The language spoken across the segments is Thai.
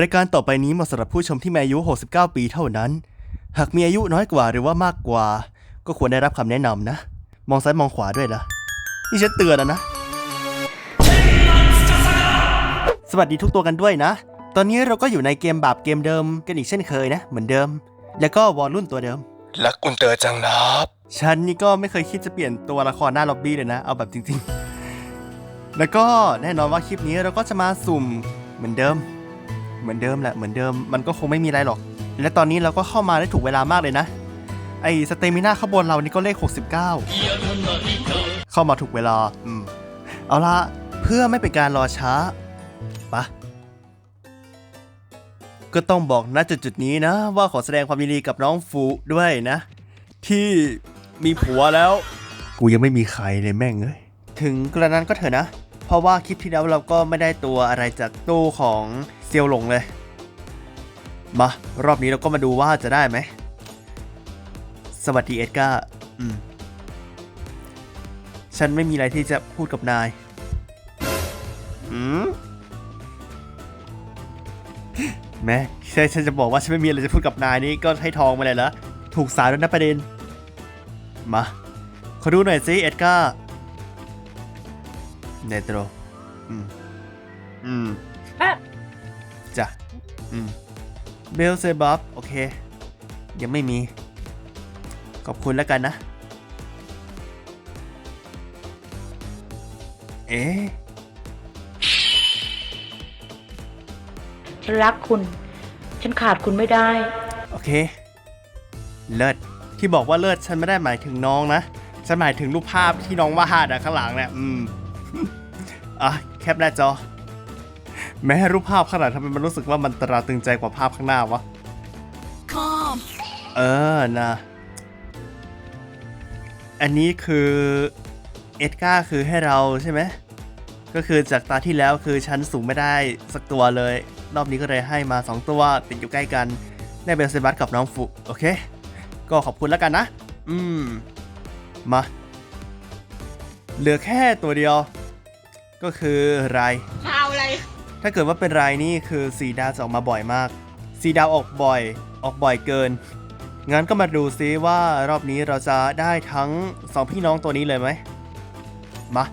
รายการต่อไปนี้เหมาะสำหรับผู้ชมที่มีอายุ 69 ปีเท่านั้น หากมีอายุน้อยกว่าหรือว่ามากกว่า ก็ควรได้รับคำแนะนำนะ มองซ้ายมองขวาด้วยล่ะ นี่ฉันเตือนแล้วนะ สวัสดีทุกตัวกันด้วยนะ ตอนนี้เราก็อยู่ในเกมแบบเกมเดิมกันอีกเช่นเคยนะ เหมือนเดิม แล้วก็วอลรุ่นตัวเดิม รักกุนเตอร์จังนับ ฉันนี่ก็ไม่เคยคิดจะเปลี่ยนตัวละครหน้าล็อบบี้เลยนะ เอาแบบจริงๆ แล้วก็แน่นอนว่าคลิปนี้เราก็จะมาสุ่มเหมือนเดิม เหมือนเดิมแหละเหมือนเดิมมันก็คงไม่มีอะไรหรอก และตอนนี้เราก็เข้ามาได้ถูกเวลามากเลยนะ ไอ้สเตมิน่าข้างบนเรานี่ก็เลข 69 เข้ามาถูกเวลาอืมเอาละเพื่อไม่เป็นการรอช้าปะก็ต้องบอกณจุดจุดๆนี้นะ ว่าขอแสดงความยินดีกับน้องฟูด้วยนะ ที่มีผัวแล้ว กูยังไม่มีใครเลยแม่งเอ้ยถึงกระนั้นก็เถอะนะ เพราะว่าคลิปที่แล้วเราก็ไม่ได้ตัวอะไรจากตู้ของเซียวหลงเลย มารอบนี้เราก็มาดูว่าจะได้ไหม สวัสดีเอ็ดการ์อืม ฉันไม่มีอะไรที่จะพูดกับนาย อืมแม่ใช่ฉันจะบอกว่าฉันไม่มีอะไรจะพูดกับนายนี่ก็ให้ทองมาเลยเหรอ ถูกสายด้วยนะประเด็น มา ขอดูหน่อยสิเอ็ดการ์ เนโตรอืมอืมอะจ้ะอืมเบลเซบับโอเค ยังไม่มี ขอบคุณแล้วกันนะ เอ๊ะฉันรักคุณ ฉันขาดคุณไม่ได้ โอเค เลิศที่บอกว่าเลิศฉันไม่ได้หมายถึงน้องนะ ฉันหมายถึงรูปภาพที่น้องวาดอะข้างหลังเนี่ยอืม อะแคปหน้าจอ แม้รูปภาพข้างหลังทำไมมันรู้สึกว่ามันตราตรึงใจกว่าภาพข้างหน้าวะ เออนะ อันนี้คือเอ็ดการ์คือให้เราใช่ไหม ก็คือจากตาที่แล้วคือฉันสูงไม่ได้สักตัวเลย รอบนี้ก็เลยให้มา 2 ตัวติดอยู่ใกล้กัน ได้เบลเซบัสกับน้องฟุโอเค ก็ขอบคุณแล้วกันนะ อืม มา เหลือแค่ตัวเดียว ก็คือไรข่าวอะไร ถ้าเกิดว่าเป็นรายนี่คือสีดาวจะออกมาบ่อยมาก สีดาวออกบ่อย ออกบ่อยเกิน งั้นก็มาดูซิว่ารอบนี้เราจะได้ทั้งสองพี่น้องตัวนี้เลยไหม มา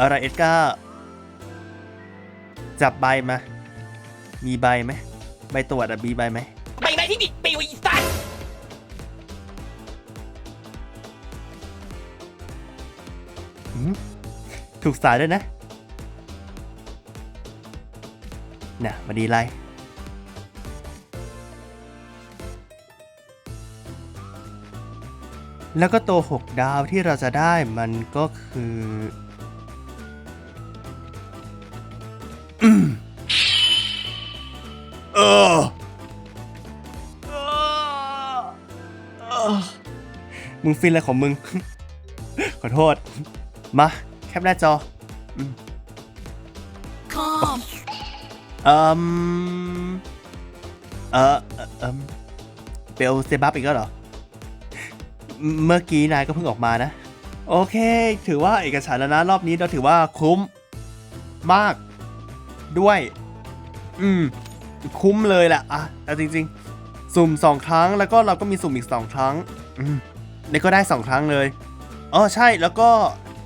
อะไรเอ็ดการ์จับใบมา มีใบไหม ใบตรวจอะมีใบไหม ใบไม้ที่บิดปิวอีสัตว์อืมถูกสายด้วยนะ น่ะมาดีไรแล้วก็ตัว 6 ดาวที่เราจะได้มันก็คือ เออมึงฟินอะไรของมึง ขอโทษ มา แคปหน้าจอ เอ่มเออเอ่อเอ่มเบลเซบับอีกแล้วเหรอ เมื่อกี้นายก็เพิ่งออกมานะ โอเค ถือว่าเอกฉันท์แล้วนะรอบนี้เราถือว่าคุ้มมากด้วย อืม คุ้มเลยแหละอะแต่จริง ๆ สุ่มสองครั้งแล้วก็เราก็มีสุ่มอีกสองครั้ง อืมนี่ก็ได้สองครั้งเลยอ๋อใช่แล้วก็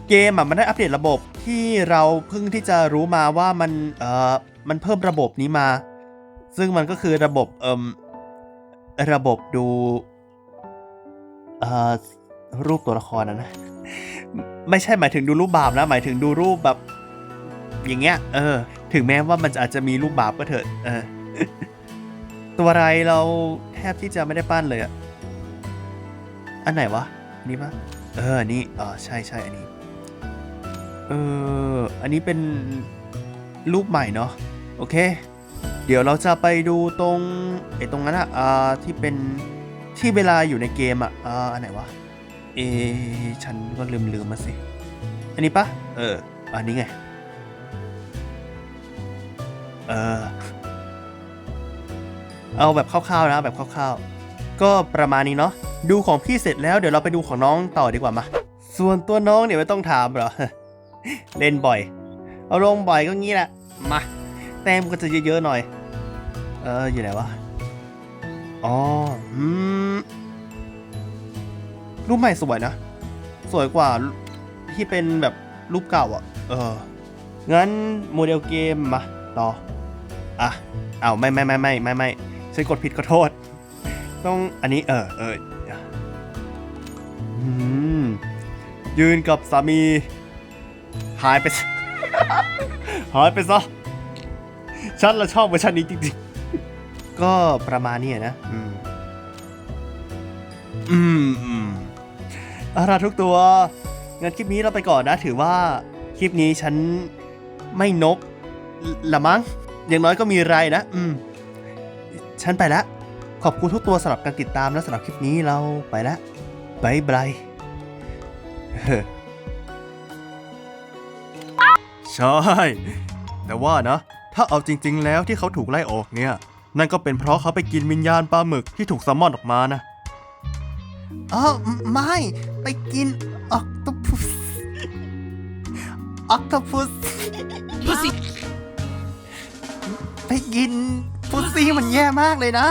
เกมอะมันได้อัปเดตระบบที่เราเพิ่งที่จะรู้มาว่ามันเอ่อ มันเพิ่มระบบนี้มา ซึ่งมันก็คือระบบเอ่มระบบดูเอ่อรูปตัวละครนะนะ ไม่ใช่หมายถึงดูรูปบาปนะ หมายถึงดูรูปแบบ อย่างเงี้ย เออ ถึงแม้ว่ามันอาจจะมีรูปบาปก็เถอะเออตัวอะไรเราแทบที่จะไม่ได้ปั้นเลยอะอันไหนวะ นี่ปะเออ นี่อ่าใช่ใช่อันนี้ เออ อันนี้เป็นรูปใหม่เนาะ โอเค เดี๋ยวเราจะไปดูตรงไอ้ตรงนั้นอะอ่าที่เป็นที่เวลาอยู่ในเกมอะอ่าอันไหนวะ เอฉันก็ลืมลืมมาสิ อันนี้ปะเออ อันนี้ไง เออ เอาแบบคร่าวๆนะแบบคร่าวๆ ก็ประมาณนี้เนาะ ดูของพี่เสร็จแล้วเดี๋ยวเราไปดูของน้องต่อดีกว่ามา ส่วนตัวน้องเนี่ยไม่ต้องถามหรอ เล่นบ่อย เอาลงบ่อยก็งี้แหละ มา แต้มก็จะเยอะๆหน่อย เอออยู่ไหนวะ อ๋อ อืม รูปใหม่สวยนะ สวยกว่าที่เป็นแบบรูปเก่าอะ เออ งั้นโมเดลเกมมาต่อ อะเอาไม่ไม่ไม่ไม่ไม่ไม่ฉันกดผิดขอโทษ ต้องอันนี้เออเออยืนกับสามี หายไป หายไปซะ ฉันละชอบเวอร์ชันนี้จริงๆ ก็ประมาณนี้อะนะ อืม อืมอืมเอาล่ะทุกตัวงั้นคลิปนี้เราไปก่อนนะ ถือว่าคลิปนี้ฉันไม่นกละมั้ง อย่างน้อยก็มีไรนะ อืม ฉันไปแล้วขอบคุณทุกตัวสำหรับการติดตามและสำหรับคลิปนี้เราไปแล้วบายบายเฮ้อใช่ แต่ว่านะ ถ้าเอาจริง ๆ แล้วที่เขาถูกไล่ออกเนี่ย นั่นก็เป็นเพราะเขาไปกินวิญญาณปลาหมึกที่ถูกซัมมอนออกมานะอ๋อไม่ ไปกินออกโตพุสออกโตพุส Pussy ไปกินพุซซี่มันแย่มากเลยนะ